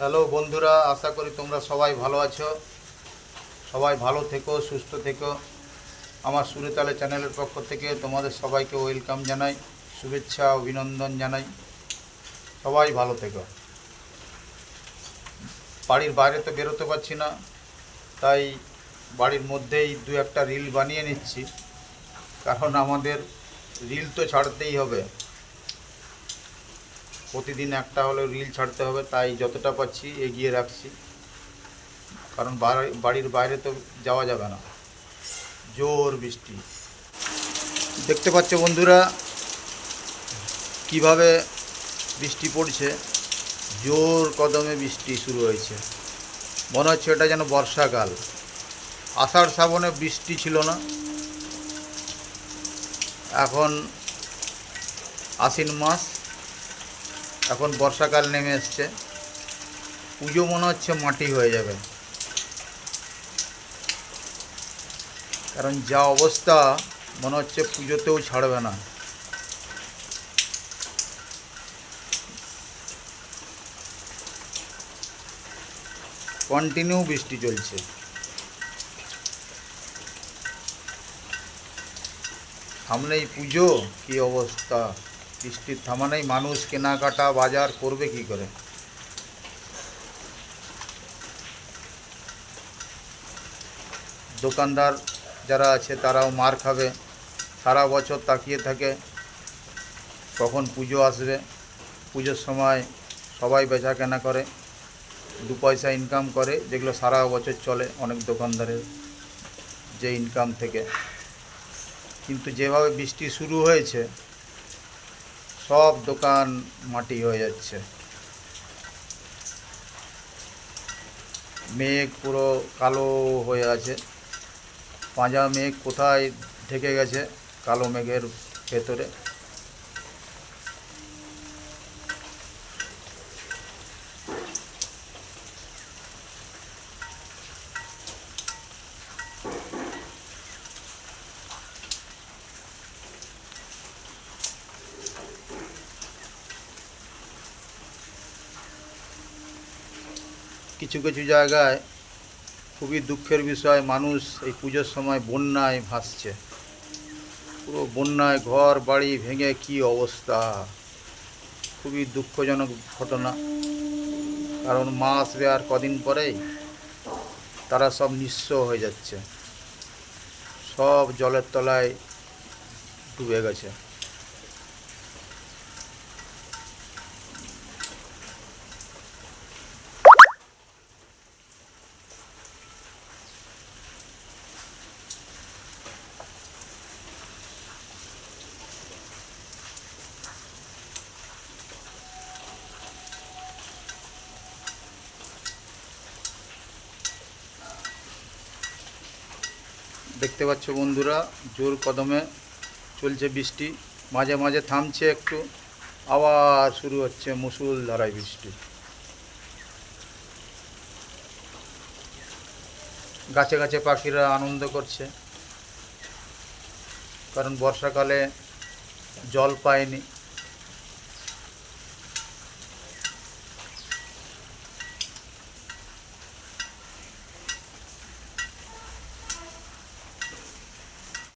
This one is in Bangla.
হ্যালো বন্ধুরা, আশা করি তোমরা সবাই ভালো আছো। সবাই ভালো থেকো, সুস্থ থেকো। আমার সুরেতালে চ্যানেলের পক্ষ থেকে তোমাদের সবাইকে ওয়েলকাম জানাই, শুভেচ্ছা, অভিনন্দন জানাই। সবাই ভালো থেকো। বাড়ির বাইরে তো বেরোতে পারছি না, তাই বাড়ির মধ্যেই দু একটা রিল বানিয়ে নিচ্ছি। কারণ আমাদের রিল তো ছাড়তেই হবে। প্রতিদিন একটা হলে রিল ছাড়তে হবে, তাই যতটা পাচ্ছি এগিয়ে রাখছি। কারণ বাড়ির বাইরে তো যাওয়া যাবে না। জোর বৃষ্টি। দেখতে পাচ্ছ বন্ধুরা, কীভাবে বৃষ্টি পড়ছে। জোর কদমে বৃষ্টি শুরু হয়েছে। মনে হচ্ছে এটা যেন বর্ষাকাল। আষাঢ় শ্রাবণে বৃষ্টি ছিল না। এখন আশ্বিন মাস। এখন বর্ষাকাল নেমে এসছে। পুজো মনে হচ্ছে মাটি হয়ে যাবে। কারণ যা অবস্থা, মনে হচ্ছে পুজোতেও ছাড়বে না। কন্টিনিউ বৃষ্টি চলছে। সামনেই পুজো, কি অবস্থা? বৃষ্টির থামানেই মানুষ কেনাকাটা বাজার করবে কি করে? দোকানদার যারা আছে তারাও মার খাবে, সারা বছর তাকিয়ে থাকে, কখন পুজো আসবে, পুজোর সময় সবাই বেচা কেনা করে, দু পয়সা ইনকাম করে, যেগুলো সারা বছর চলে অনেক দোকানদারের, যে ইনকাম থেকে। কিন্তু যেভাবে বৃষ্টি শুরু হয়েছে সব দোকান মাটি হয়ে যাচ্ছে। মেঘ পুরো কালো হয়ে আছে। পাঁজা মেঘ কোথায় ঢেকে গেছে? কালো মেঘের ভেতরে। কিছু কিছু জায়গায় খুবই দুঃখের বিষয়, মানুষ এই পুজোর সময় বন্যায় ভাসছে। পুরো বন্যায় ঘর, বাড়ি ভেঙে কি অবস্থা? খুবই দুঃখজনক ঘটনা। কারণ মা আসবে আর কদিন পরেই তারা সব নিঃস্ব হয়ে যাচ্ছে। সব জলের তলায় ডুবে গেছে। দেখতে পাচ্ছ বন্ধুরা, জোর কদমে চলছে বৃষ্টি। মাঝে মাঝে থামছে একটু, আবার শুরু হচ্ছে মুসুল ধারায় বৃষ্টি। গাছে গাছে পাখিরা আনন্দ করছে, কারণ বর্ষাকালে জল পায়নি।